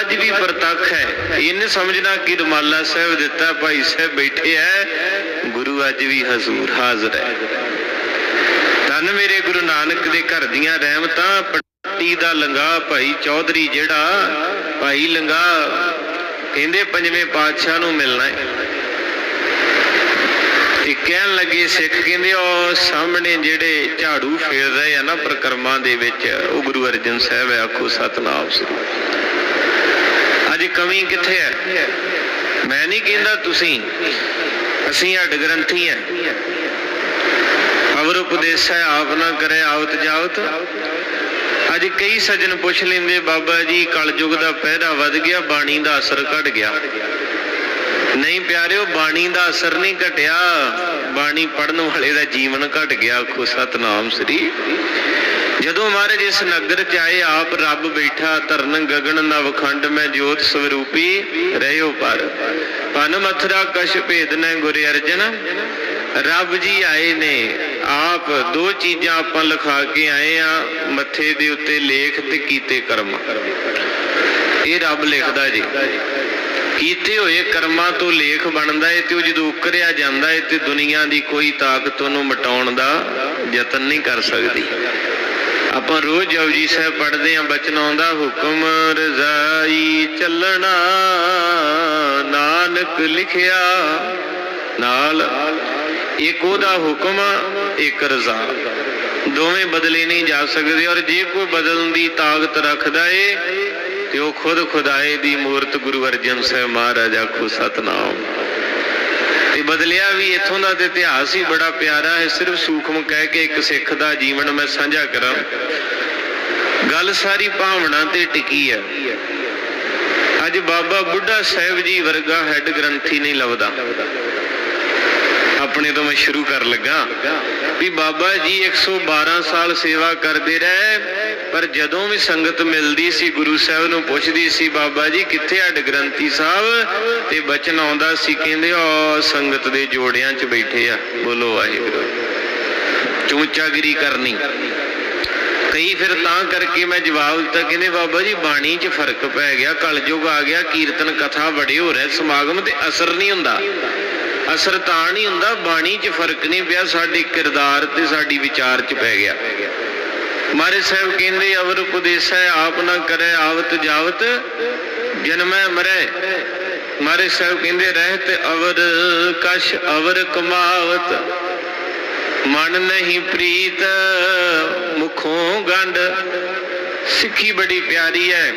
ਅੱਜ ਵੀ ਪ੍ਰਤੱਖ ਹੈ। ਇਹਨੇ ਸਮਝਣਾ ਕਿ ਰੁਮਾਲਾ ਸਾਹਿਬ ਦਿੱਤਾ, ਭਾਈ ਸਾਹਿਬ ਬੈਠੇ ਹੈ ਗੁਰੂ ਅੱਜ ਵੀ ਹਜ਼ੂਰ ਹਾਜ਼ਰ ਹੈ ਧੰਨ ਮੇਰੇ ਗੁਰੂ ਨਾਨਕ ਦੇ ਘਰ ਦੀਆਂ ਰਹਿਮਤਾਂ ਪੱਟੀ ਦਾ ਲੰਗਾ ਭਾਈ ਚੌਧਰੀ ਜਿਹੜਾ, ਭਾਈ ਲੰਗਾ ਕਹਿੰਦੇ ਪੰਜਵੇਂ ਪਾਤਸ਼ਾਹ ਨੂੰ ਮਿਲਣਾ ਹੈ ਤੇ ਕਹਿਣ ਲੱਗੇ ਸਿੱਖ ਕਹਿੰਦੇ ਉਹ ਸਾਹਮਣੇ ਜਿਹੜੇ ਝਾੜੂ ਫੇਰ ਰਹੇ ਆ ਨਾ ਪ੍ਰਕਰਮਾਂ ਦੇ ਵਿੱਚ, ਉਹ ਗੁਰੂ ਅਰਜਨ ਸਾਹਿਬ ਹੈ ਆਖੋ ਸਤਨਾਮ ਸ੍ਰੀ ਅੱਜ ਕਮੀ ਕਿੱਥੇ ਹੈ? ਮੈਂ ਨਹੀਂ ਕਹਿੰਦਾ ਤੁਸੀਂ। ਅਸੀਂ ਹੱਡ ਗ੍ਰੰਥੀ ਹੈ। ਅਵਰ ਉਪਦੇਸ਼ ਹੈ, ਆਪ ਨਾ ਕਰੇ ਆਵਤ ਜਾਵਤ ਅੱਜ ਕਈ ਸੱਜਣ ਪੁੱਛ ਲੈਂਦੇ, ਬਾਬਾ ਜੀ, ਕਲਯੁਗ ਦਾ ਪਹਿਰਾ ਵੱਧ ਗਿਆ, ਬਾਣੀ ਦਾ ਅਸਰ ਘਟ ਗਿਆ। ਨਹੀਂ ਪਿਆਰਿਓ, ਬਾਣੀ ਦਾ ਅਸਰ ਨਹੀਂ ਘਟਿਆ। ਬਾਣੀ ਪੜਨ ਵਾਲੇ ਦਾ ਜੀਵਨ ਘਟ ਗਿਆ, ਆਖੋ ਸਤਨਾਮ ਸ੍ਰੀ। ਜਦੋਂ ਮਹਾਰਾਜ ਇਸ ਨਗਰ ਚ ਆਏ, ਆਪ ਰੱਬ ਬੈਠਾ, ਧਰਨ ਗਗਨ ਨਵਖੰਡ, ਮੈਂ ਜੋਤ ਸਵਰੂਪੀ ਰਹਿਓ ਪਰ। ਪਨ ਮਥਰਾ ਕਛ ਭੇਦ ਨੇ ਗੁਰ ਅਰਜਨ। ਰੱਬ ਜੀ ਆਏ ਨੇ, ਆਪ ਦੋ ਚੀਜ਼ਾਂ ਆਪਾਂ ਲਿਖਾ ਕੇ ਆਏ ਆ, ਮੱਥੇ ਦੇ ਉੱਤੇ ਲੇਖ ਤੇ ਕੀਤੇ ਕਰਮ। ਇਹ ਰੱਬ ਲਿਖਦਾ ਜੀ। ਕੀਤੇ ਹੋਏ ਕਰਮਾਂ ਤੋਂ ਲੇਖ ਬਣਦਾ ਏ ਤੇ ਉਹ ਜਦੋਂ ਉਕਰਿਆ ਜਾਂਦਾ ਏ ਤੇ ਦੁਨੀਆ ਦੀ ਕੋਈ ਤਾਕਤ ਉਹਨੂੰ ਮਟਾਉਣ ਦਾ ਯਤਨ ਨਹੀਂ ਕਰ ਸਕਦੀ। ਆਪਾਂ ਰੋਜ਼ ਜਪਜੀ ਸਾਹਿਬ ਪੜ੍ਹਦੇ ਆਂ, ਬਚਨ ਆਉਂਦਾ, ਹੁਕਮ ਰਜ਼ਾਈ ਚੱਲਣਾ, ਨਾਨਕ ਲਿਖਿਆ, ਨਾਲ ਇੱਕ ਉਹਦਾ ਹੁਕਮ, ਇੱਕ ਰਜ਼ਾ। ਦੋਵੇਂ ਬਦਲੇ ਨਹੀਂ ਜਾ ਸਕਦੇ ਔਰ ਜੇ ਕੋਈ ਬਦਲਣ ਦੀ ਤਾਕਤ ਰੱਖਦਾ ਏ ਤੇ ਖੁਦ ਖੁਦਾਏ ਦੀ ਮੂਰਤ ਗੁਰੂ ਅਰਜਨ ਸਾਹਿਬ ਮਹਾਰਾਜ ਆਖੋ, ਸਤਨਾਮ। ਤੇ ਬਦਲਿਆ ਵੀ ਇਥੋਂ ਦਾ ਇਤਿਹਾਸ ਹੀ ਬੜਾ ਪਿਆਰਾ ਹੈ, ਸਿਰਫ ਸੂਖਮ ਕਹਿ ਕੇ ਇੱਕ ਸਿੱਖ ਦਾ ਜੀਵਨ ਮੈਂ ਸਾਂਝਾ ਕਰਾਂ। ਗੱਲ ਸਾਰੀ ਭਾਵਨਾ ਤੇ ਟਿਕੀ ਹੈ। ਅੱਜ ਬਾਬਾ ਬੁੱਢਾ ਸਾਹਿਬ ਜੀ ਵਰਗਾ ਹੈੱਡ ਗ੍ਰੰਥੀ ਨਹੀਂ ਲੱਭਦਾ। ਆਪਣੇ ਤੋਂ ਮੈਂ ਸ਼ੁਰੂ ਕਰ ਲੱਗਾ ਵੀ ਬਾਬਾ ਜੀ 112 ਸਾਲ ਸੇਵਾ ਕਰਦੇ ਰਹੇ, ਪਰ ਜਦੋਂ ਵੀ ਸੰਗਤ ਮਿਲਦੀ ਸੀ, ਗੁਰੂ ਸਾਹਿਬ ਨੂੰ ਪੁੱਛਦੀ ਸੀ, ਬਾਬਾ ਜੀ ਕਿੱਥੇ ਹੱਡ ਗ੍ਰੰਥੀ ਸਾਹਿਬ? ਤੇ ਬਚਨ ਆਉਂਦਾ ਸੀ, ਕਹਿੰਦੇ ਉਹ ਸੰਗਤ ਦੇ ਜੋੜਿਆਂ 'ਚ ਬੈਠੇ ਆ। ਬੋਲੋ ਵਾਹਿਗੁਰੂ। ਚੂਚਾਗਿਰੀ ਕਰਨੀ। ਕਈ ਫਿਰ ਤਾਂ ਕਰਕੇ ਮੈਂ ਜਵਾਬ ਦਿੱਤਾ, ਕਹਿੰਦੇ, ਬਾਬਾ ਜੀ, ਬਾਣੀ 'ਚ ਫ਼ਰਕ ਪੈ ਗਿਆ, ਕਲਯੁਗ ਆ ਗਿਆ, ਕੀਰਤਨ ਕਥਾ ਬੜੇ ਹੋ ਰਹੇ, ਸਮਾਗਮ ਤੇ ਅਸਰ ਨਹੀਂ ਹੁੰਦਾ। ਅਸਰ ਤਾਂ ਨਹੀਂ ਹੁੰਦਾ, ਬਾਣੀ 'ਚ ਫ਼ਰਕ ਨਹੀਂ ਪਿਆ, ਸਾਡੇ ਕਿਰਦਾਰ ਤੇ ਸਾਡੀ ਵਿਚਾਰ 'ਚ ਪੈ ਗਿਆ। ਮਾਰੇ ਸਾਹਿਬ ਕਹਿੰਦੇ, ਅਵਰ ਉਪਦੇਸਾ ਆਪ ਨਾ ਕਰੇ, ਆਵਤ ਜਾਵਤ ਜਨਮੈ ਮਰੈ। ਮਾਰੇ ਸਾਹਿਬ ਕਹਿੰਦੇ, ਰਹਿਤ ਅਵਰ ਕਸ਼ ਅਵਰ ਕਮਾਵਤ। ਮਨ ਨਹੀਂ ਪ੍ਰੀਤ, ਮੁਖੋਂ ਗੰਡ ਸਿੱਖੀ ਬੜੀ ਪਿਆਰੀ ਹੈ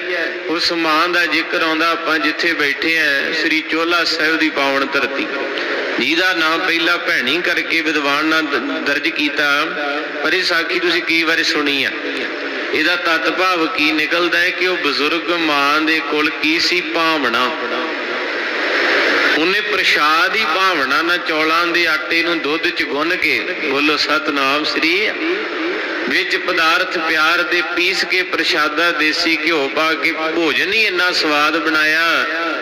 ਉਸ ਮਾਂ ਦਾ ਜ਼ਿਕਰ ਆਉਂਦਾ, ਆਪਾਂ ਜਿੱਥੇ ਬੈਠੇ ਆਂ ਸ੍ਰੀ ਚੋਲਾ ਸਾਹਿਬ ਦੀ ਪਾਵਨ ਧਰਤੀ। ਜਿਹਦਾ ਨਾਮ ਪਹਿਲਾ ਭੈਣੀ ਕਰਕੇ ਵਿਦਵਾਨ ਨਾਲ ਦਰਜ ਕੀਤਾ, ਪਰ ਇਹ ਸਾਖੀ ਤੁਸੀਂ ਕਈ ਵਾਰੀ ਸੁਣੀ ਆ। ਇਹਦਾ ਤਤ ਭਾਵ ਕੀ ਨਿਕਲਦਾ ਹੈ ਕਿ ਉਹ ਬਜ਼ੁਰਗ ਮਾਂ ਦੇ ਕੋਲ ਕੀ ਸੀ ਭਾਵਨਾ? ਉਹਨੇ ਪ੍ਰਸ਼ਾਦ ਹੀ ਭਾਵਨਾ ਨਾਲ ਚੌਲਾਂ ਦੇ ਆਟੇ ਨੂੰ ਦੁੱਧ ਚ ਗੁੰਨ ਕੇ ਬੋਲੋ, ਸਤਨਾਮ ਸ੍ਰੀ ਵਿੱਚ ਪਦਾਰਥ ਪਿਆਰ ਦੇ ਪੀਸ ਕੇ ਪ੍ਰਸ਼ਾਦਾ ਦੇਸੀ ਘਿਓ ਪਾ ਕੇ ਭੋਜਨ ਹੀ ਇੰਨਾ ਸਵਾਦ ਬਣਾਇਆ।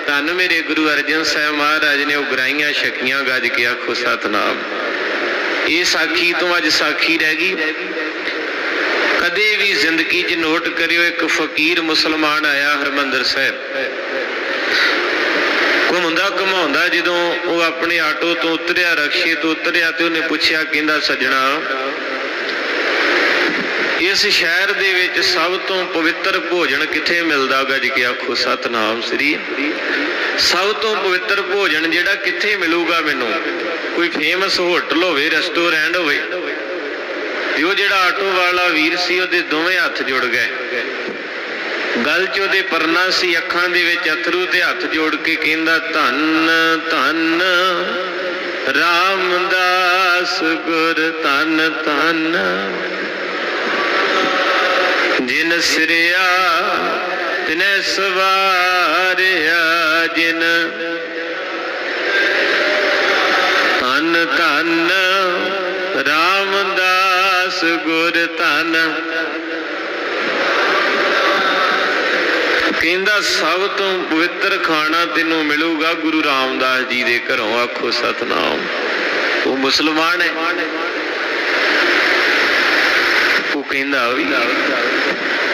ਧੰਨ ਮੇਰੇ ਗੁਰੂ ਅਰਜਨ ਸਾਹਿਬ ਮਹਾਰਾਜ ਨੇ ਉਗਰਾਈਆਂ ਛਕੀਆਂ ਗੱਜ ਕੇ ਆਖੋ, ਸਤਨਾਮ। ਇਹ ਸਾਖੀ ਤੋਂ ਅੱਜ ਸਾਖੀ ਰਹਿ ਗਈ। ਕਦੇ ਵੀ ਜ਼ਿੰਦਗੀ 'ਚ ਨੋਟ ਕਰਿਓ, ਇੱਕ ਫਕੀਰ ਮੁਸਲਮਾਨ ਆਇਆ ਹਰਮੰਦਰ ਸਾਹਿਬ। ਘੁੰਮਦਾ ਘਮਾਉਂਦਾ ਜਦੋਂ ਉਹ ਆਪਣੇ ਆਟੋ ਤੋਂ ਉਤਰਿਆ, ਰਕਸ਼ੇ ਤੋਂ ਉਤਰਿਆ ਤੇ ਉਹਨੇ ਪੁੱਛਿਆ, ਕਹਿੰਦਾ, ਸੱਜਣਾ, ਇਸ ਸ਼ਹਿਰ ਦੇ ਵਿੱਚ ਸਭ ਤੋਂ ਪਵਿੱਤਰ ਭੋਜਨ ਕਿੱਥੇ ਮਿਲਦਾ? ਗੱਜ ਕੇ ਆਖੋ, ਸਤਨਾਮ ਸ੍ਰੀ ਸਭ ਤੋਂ ਪਵਿੱਤਰ ਭੋਜਨ ਜਿਹੜਾ ਕਿੱਥੇ ਮਿਲੂਗਾ ਮੈਨੂੰ? ਕੋਈ ਫੇਮਸ ਹੋਟਲ ਹੋਵੇ ਰੈਸਟੋਰੈਂਟ ਹੋਵੇ? ਤੇ ਉਹ ਜਿਹੜਾ ਆਟੋ ਵਾਲਾ ਵੀਰ ਸੀ, ਉਹਦੇ ਦੋਵੇਂ ਹੱਥ ਜੁੜ ਗਏ। ਗਲ ਚ ਉਹਦੇ ਪਰਨਾ ਸੀ, ਅੱਖਾਂ ਦੇ ਵਿੱਚ ਅਥਰੂ ਤੇ ਹੱਥ ਜੋੜ ਕੇ ਕਹਿੰਦਾ, ਧੰਨ ਧੰਨ, ਰਾਮਦਾਸ ਗੁਰ ਧੰਨ ਧੰਨ। ਜਿਨ ਸਿਰਿਆ, ਤਿਨੈ ਸਵਾਰਿਆ, ਜਿਨ ਧੰਨ ਧੰਨ, ਰਾਮਦਾਸ ਗੁਰ ਧੰਨ। ਕਹਿੰਦਾ, ਸਭ ਤੋਂ ਪਵਿੱਤਰ ਖਾਣਾ ਤੈਨੂੰ ਮਿਲੂਗਾ ਗੁਰੂ ਰਾਮਦਾਸ ਜੀ ਦੇ ਘਰੋਂ। ਆਖੋ, ਸਤਨਾਮ। ਉਹ ਮੁਸਲਮਾਨ ਹੈ। ਉਹ ਕਹਿੰਦਾ ਵੀ,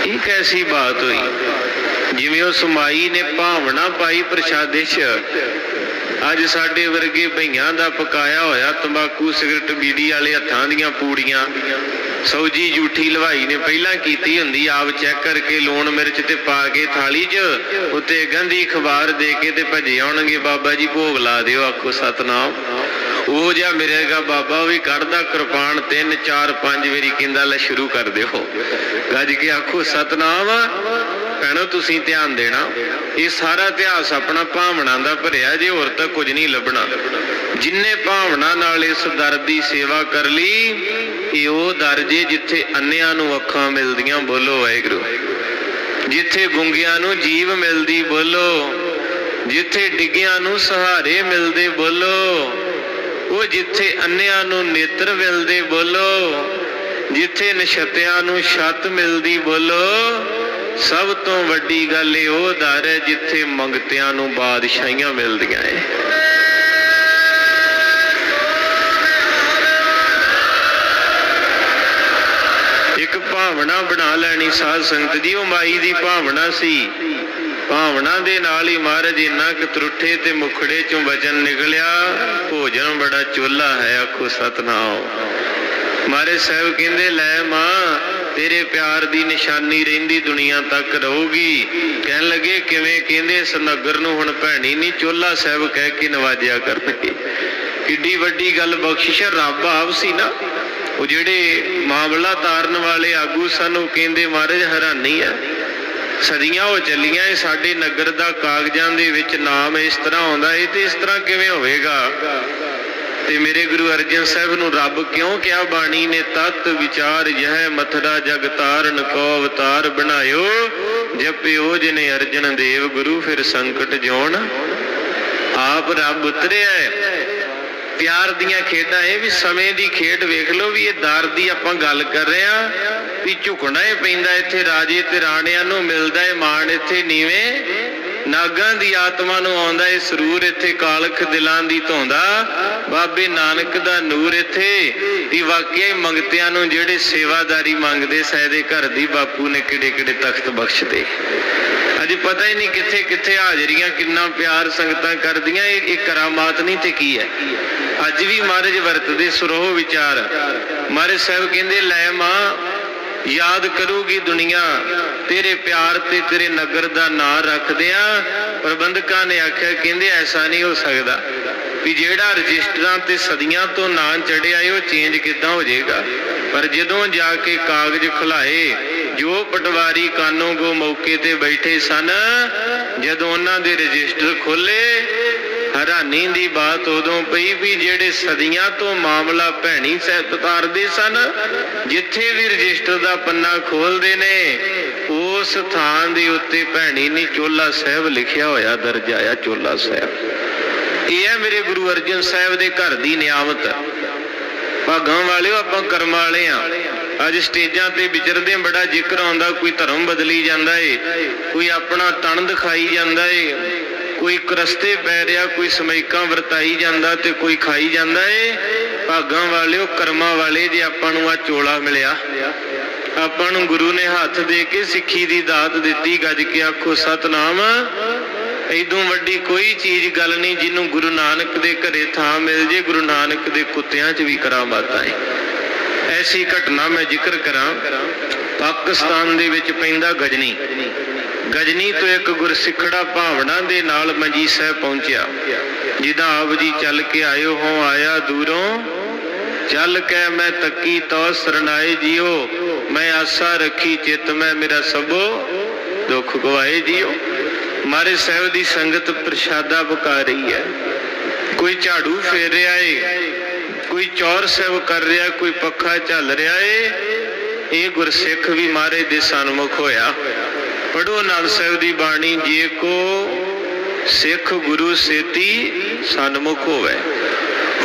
ਇਹ ਕੈਸੀ ਬਾਤ ਹੋਈ? ਜਿਵੇਂ ਉਸ ਮਾਈ ਨੇ ਭਾਵਨਾ ਪਾਈ ਪ੍ਰਸ਼ਾਦਿਸ਼ ਅੱਜ ਸਾਡੇ ਵਰਗੇ ਭਈਆਂ ਦਾ ਪਕਾਇਆ ਹੋਇਆ ਤੰਬਾਕੂ ਸਿਗਰਟ ਬੀੜੀ ਵਾਲੇ ਹੱਥਾਂ ਦੀਆਂ ਪੂੜੀਆਂ। ਸੌਜੀ ਜੂਠੀ ਲਵਾਈ ਨੇ ਪਹਿਲਾਂ ਕੀਤੀ ਹੁੰਦੀ, ਆਪ ਚੈੱਕ ਕਰਕੇ ਲੂਣ ਮਿਰਚ ਤੇ ਪਾ ਕੇ ਥਾਲੀ 'ਚ ਉੱਤੇ ਗੰਧੀ ਖਬਾਰ ਦੇ ਕੇ ਤੇ ਭੱਜੇ ਆਉਣਗੇ। ਬਾਬਾ ਜੀ ਭੋਗ ਲਾ ਦਿਓ, ਆਖੋ ਸਤਨਾਮ। ਉਹ ਜਿਹਾ ਮਿਲੇਗਾ ਬਾਬਾ ਵੀ ਕੱਢਦਾ ਕਿਰਪਾਨ ਤਿੰਨ, ਚਾਰ, ਪੰਜ ਵਾਰੀ ਕਹਿੰਦਾ ਲੈ ਸ਼ੁਰੂ ਕਰ ਦਿਓ। ਗੱਜ ਕੇ ਆਖੋ ਸਤਨਾਮ। ਭੈਣੋ ਤੁਸੀਂ ਧਿਆਨ ਦੇਣਾ। ਇਹ ਸਾਰਾ ਇਤਿਹਾਸ ਆਪਣਾ ਭਾਵਨਾ ਦਾ ਭਰਿਆ, ਜੇ ਹੋਰ ਤਾਂ ਕੁਝ ਨਹੀਂ ਲੱਭਣਾ। ਜਿਨਨੇ ਭਾਵਨਾ ਨਾਲ ਇਸ ਦਰ ਦੀ ਸੇਵਾ ਕਰ ਲਈ, ਇਹ ਉਹ ਦਰ ਜੇ ਜਿੱਥੇ ਅੰਨਿਆਂ ਨੂੰ ਅੱਖਾਂ ਮਿਲਦੀਆਂ, ਬੋਲੋ ਵਾਹਿਗੁਰੂ। ਜਿੱਥੇ ਗੁੰਗਿਆਂ ਨੂੰ ਜੀਵ ਮਿਲਦੀ, ਬੋਲੋ। ਜਿੱਥੇ ਡਿੱਗਿਆਂ ਨੂੰ ਸਹਾਰੇ ਮਿਲਦੇ, ਬੋਲੋ। ਉਹ ਜਿੱਥੇ ਅੰਨਿਆਂ ਨੂੰ ਨੇਤਰ ਮਿਲਦੇ, ਬੋਲੋ। ਜਿੱਥੇ ਨਸ਼ਤਿਆਂ ਨੂੰ ਛੱਤ ਮਿਲਦੀ, ਬੋਲੋ। ਸਭ ਤੋਂ ਵੱਡੀ ਗੱਲ ਇਹ ਉਹ ਦਰ ਹੈ ਜਿੱਥੇ ਮੰਗਤਿਆਂ ਨੂੰ ਬਾਦਸ਼ਾਹੀਆਂ ਮਿਲਦੀਆਂ ਏ ਇੱਕ ਭਾਵਨਾ ਬਣਾ ਲੈਣੀ ਸਾਧ ਸੰਗਤ ਦੀ, ਉਹ ਮਾਈ ਦੀ ਭਾਵਨਾ ਸੀ। ਭਾਵਨਾ ਦੇ ਨਾਲ ਹੀ ਮਹਾਰਾਜ ਇੰਨਾ ਕਿ ਤਰੁੱਠੇ ਤੇ ਮੁਖੜੇ ਚੋਂ ਵਚਨ ਨਿਕਲਿਆ, ਭੋਜਨ ਬੜਾ ਚੋਲਾ ਹੈ, ਆਖੋ ਸਤਨਾਮ। ਮਹਾਰਾਜ ਸਾਹਿਬ ਕਹਿੰਦੇ, ਲੈ ਮਾਂ ਤੇਰੇ ਪਿਆਰ ਦੀ ਨਿਸ਼ਾਨੀ ਰਹਿੰਦੀ ਦੁਨੀਆ ਤੱਕ ਰਹੂਗੀ। ਕਹਿਣ ਲੱਗੇ, ਕਿਵੇਂ ਕਹਿੰਦੇ ਇਸ ਨੂੰ ਹੁਣ ਭੈਣੀ ਨਹੀਂ ਚੋਲਾ ਸਾਹਿਬ ਕਹਿ ਕੇ ਨਵਾਜਿਆ ਕਰਨਗੇ। ਕਿੱਡੀ ਵੱਡੀ ਗੱਲ ਬਖਸ਼ਿਸ਼ ਰੱਬ ਆਪ ਸੀ ਨਾ। ਉਹ ਜਿਹੜੇ ਮਾਮਲਾ ਤਾਰਨ ਵਾਲੇ ਆਗੂ ਸਾਨੂੰ ਕਹਿੰਦੇ, ਮਹਾਰਾਜ, ਹੈਰਾਨੀ ਹੈ ਸਦੀਆਂ ਹੋ ਚੱਲੀਆਂ, ਇਹ ਸਾਡੇ ਨਗਰ ਦਾ ਕਾਗਜ਼ਾਂ ਦੇ ਵਿੱਚ ਨਾਮ ਇਸ ਤਰ੍ਹਾਂ ਆਉਂਦਾ, ਇਹ ਤੇ ਇਸ ਤਰ੍ਹਾਂ ਕਿਵੇਂ ਹੋਵੇਗਾ? ਤੇ ਮੇਰੇ ਗੁਰੂ ਅਰਜਨ ਸਾਹਿਬ ਨੂੰ ਰੱਬ ਕਿਉਂ ਕਿਹਾ ਬਾਣੀ ਨੇ ਤਤ ਵਿਚਾਰ ਯਹ ਮਥਰਾ ਜਗ ਤਾਰਨ ਕੋ ਅਵਤਾਰ ਬਣਾਇਓ ਜਪਿਓ ਜਿਨੇ ਅਰਜਨ ਦੇਵ ਗੁਰੂ ਫਿਰ ਸੰਕਟ ਜੋਣ ਆਪ ਰੱਬ ਉਤਰਿਆ ਪਿਆਰ ਦੀਆਂ ਖੇਡਾਂ, ਇਹ ਵੀ ਸਮੇਂ ਦੀ ਖੇਡ ਵੇਖ ਲਓ ਵੀ ਇਹ ਦਰ ਦੀ ਆਪਾਂ ਗੱਲ ਕਰ ਰਹੇ ਆ ਵੀ ਝੁਕਣਾ ਹੀ ਪੈਂਦਾ ਇੱਥੇ, ਰਾਜੇ ਤੇ ਰਾਣਿਆਂ ਨੂੰ ਮਿਲਦਾ ਹੈ, ਮਾਣ ਇੱਥੇ ਨੀਵੇਂ। ਨਾਗਾਂ ਦੀ ਆਤਮਾ ਨੂੰ ਆਉਂਦਾ ਇਹ ਸਰੂਰ ਇੱਥੇ ਕਾਲਖ ਦਿਲਾਂ ਦੀ ਧੋਂਦਾ। ਬਾਬੇ ਨਾਨਕ ਦਾ ਨੂਰ ਇੱਥੇ ਵੀ ਵਾਕਿਆ ਮੰਗਤਿਆਂ ਨੂੰ ਜਿਹੜੇ ਸੇਵਾਦਾਰੀ ਮੰਗਦੇ ਸੈਦੇ ਘਰ ਦੀ ਬਾਪੂ ਨੇ ਕਿਹੜੇ ਕਿਹੜੇ ਤਖਤ ਬਖਸ਼ਦੇ। ਅੱਜ ਪਤਾ ਹੀ ਨਹੀਂ ਕਿੱਥੇ ਕਿੱਥੇ ਹਾਜ਼ਰੀਆਂ, ਕਿੰਨਾ ਪਿਆਰ ਸੰਗਤਾਂ ਕਰਦੀਆਂ, ਇਹ ਇਹ ਕਰਾਮਾਤ ਨਹੀਂ ਤੇ ਕੀ ਹੈ? ਅੱਜ ਵੀ ਮਹਾਰਾਜ ਵਰਤਦੇ ਸਰੋਹ ਵਿਚਾਰ। ਮਹਾਰਾਜ ਸਾਹਿਬ ਕਹਿੰਦੇ, ਲੈ ਮਾਂ, ਯਾਦ ਕਰੂਗੀ ਦੁਨੀਆ। ਤੇਰੇ ਪਿਆਰ ਤੇ ਤੇਰੇ ਨਗਰ ਦਾ ਨਾਂ ਰੱਖਦਿਆਂ ਪ੍ਰਬੰਧਕਾਂ ਨੇ ਆਖਿਆ, ਕਹਿੰਦੇ, ਐਸਾ ਨਹੀਂ ਹੋ ਸਕਦਾ ਵੀ ਜਿਹੜਾ ਰਜਿਸਟਰਾਂ ਤੇ ਸਦੀਆਂ ਤੋਂ ਨਾਂ ਚੜਿਆ ਏ, ਉਹ ਚੇਂਜ ਕਿੱਦਾਂ ਹੋ ਜਾਏਗਾ? ਪਰ ਜਦੋਂ ਜਾ ਕੇ ਕਾਗਜ਼ ਖੁਲਾਏ, ਜੋ ਪਟਵਾਰੀ ਕਾਨੋ ਗੋ ਮੌਕੇ ਤੇ ਬੈਠੇ ਸਨ, ਜਦੋਂ ਉਹਨਾਂ ਦੇ ਰਜਿਸਟਰ ਖੋਲੇ ਹੈਰਾਨੀ ਦੀ ਬਾਤ ਉਦੋਂ ਪਈ ਵੀ ਜਿਹੜੇ ਸਦੀਆਂ ਤੋਂ ਮਾਮਲਾ ਭੈਣੀ ਸਾਹਿਬ ਤਾਰਦੇ ਸਨ ਜਿੱਥੇ ਵੀ ਰਜਿਸਟਰ ਦਾ ਪੰਨਾ ਖੋਲਦੇ ਨੇ ਉਸ ਥਾਂ ਦੇ ਉੱਤੇ ਭੈਣੀ ਨੇ ਚੋਲਾ ਸਾਹਿਬ ਲਿਖਿਆ ਹੋਇਆ ਦਰਜ ਆਇਆ ਚੋਲਾ ਸਾਹਿਬ। ਇਹ ਹੈ ਮੇਰੇ ਗੁਰੂ ਅਰਜਨ ਸਾਹਿਬ ਦੇ ਘਰ ਦੀ ਨਿਆਮਤ ਭਾਗਾਂ ਵਾਲਿਓ ਆਪਾਂ ਕਰਮ ਵਾਲੇ ਆ। ਅੱਜ ਸਟੇਜਾਂ ਤੇ ਵਿਚਰਦੇ ਹਾਂ, ਬੜਾ ਜ਼ਿਕਰ ਆਉਂਦਾ ਕੋਈ ਧਰਮ ਬਦਲੀ ਜਾਂਦਾ ਏ ਕੋਈ ਆਪਣਾ ਤਣ ਦਿਖਾਈ ਜਾਂਦਾ ਏ। ਕੋਈ ਕਰਸਤੇ ਪੈ ਰਿਹਾ, ਕੋਈ ਸਮੈਕਾਂ ਵਰਤਾਈ ਜਾਂਦਾ ਤੇ ਕੋਈ ਖਾਈ ਜਾਂਦਾ ਏ। ਭਾਗਾਂ ਵਾਲਿਓ, ਕਰਮਾਂ ਵਾਲੇ ਜੇ ਆਪਾਂ ਨੂੰ ਆ ਚੋਲਾ ਮਿਲਿਆ। ਆਪਾਂ ਨੂੰ ਗੁਰੂ ਨੇ ਹੱਥ ਦੇ ਕੇ ਸਿੱਖੀ ਦੀ ਦਾਤ ਦਿੱਤੀ, ਗੱਜ ਕੇ ਆਖੋ, ਸਤਨਾਮ। ਇਦੋਂ ਵੱਡੀ ਕੋਈ ਚੀਜ਼ ਗੱਲ ਨਹੀਂ ਜਿਹਨੂੰ ਗੁਰੂ ਨਾਨਕ ਦੇ ਘਰੇ ਥਾਂ ਮਿਲ ਜੇ, ਗੁਰੂ ਨਾਨਕ ਦੇ ਕੁੱਤਿਆਂ 'ਚ ਵੀ ਕਰਾਮਾਤਾਂ ਏ। ਐਸੀ ਘਟਨਾ ਮੈਂ ਜ਼ਿਕਰ ਕਰਾਂ, ਪਾਕਿਸਤਾਨ ਦੇ ਵਿੱਚ ਪੈਂਦਾ ਗਜਨੀ। ਗਜਨੀ ਤੋਂ ਇੱਕ ਗੁਰਸਿੱਖੜਾ ਭਾਵਨਾ ਦੇ ਨਾਲ ਮੰਜੀ ਸਾਹਿਬ ਪਹੁੰਚਿਆ, ਜਿਹਦਾ ਆਪ ਜੀ ਚੱਲ ਕੇ ਆਇਓ, ਹੋ ਆਇਆ ਦੂਰੋਂ। ਚੱਲ ਕੇ ਮੈਂ ਤੱਕੀ ਤੋ ਸਰਨਾਏ ਜਿਓ, ਮੈਂ ਆਸਾ ਰੱਖੀ ਚਿਤ ਮੈਂ ਮੇਰਾ ਸਭੋ ਦੁੱਖ ਗਵਾਏ ਜਿਓ। ਮਾਰੇ ਸਾਹਿਬ ਦੀ ਸੰਗਤ ਪ੍ਰਸ਼ਾਦਾ ਪਕਾ ਰਹੀ ਹੈ। ਕੋਈ ਝਾੜੂ ਫੇਰ ਰਿਹਾ ਏ, ਕੋਈ ਚੌਰ ਸੇਵ ਕਰ ਰਿਹਾ, ਕੋਈ ਪੱਖਾ ਚੱਲ ਰਿਹਾ ਏ। ਇਹ ਗੁਰਸਿੱਖ ਵੀ ਮਾਰੇ ਦੇ ਸਨਮੁਖ ਹੋਇਆ। ਪੜੋ ਨਾਨਕ ਸਾਹਿਬ ਦੀ ਬਾਣੀ ਜੇ ਕੋ ਸਿੱਖ ਗੁਰੂ ਸੇਤੀ ਸਨਮੁਖ ਹੋਵੇ।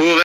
ਹੋਵੇ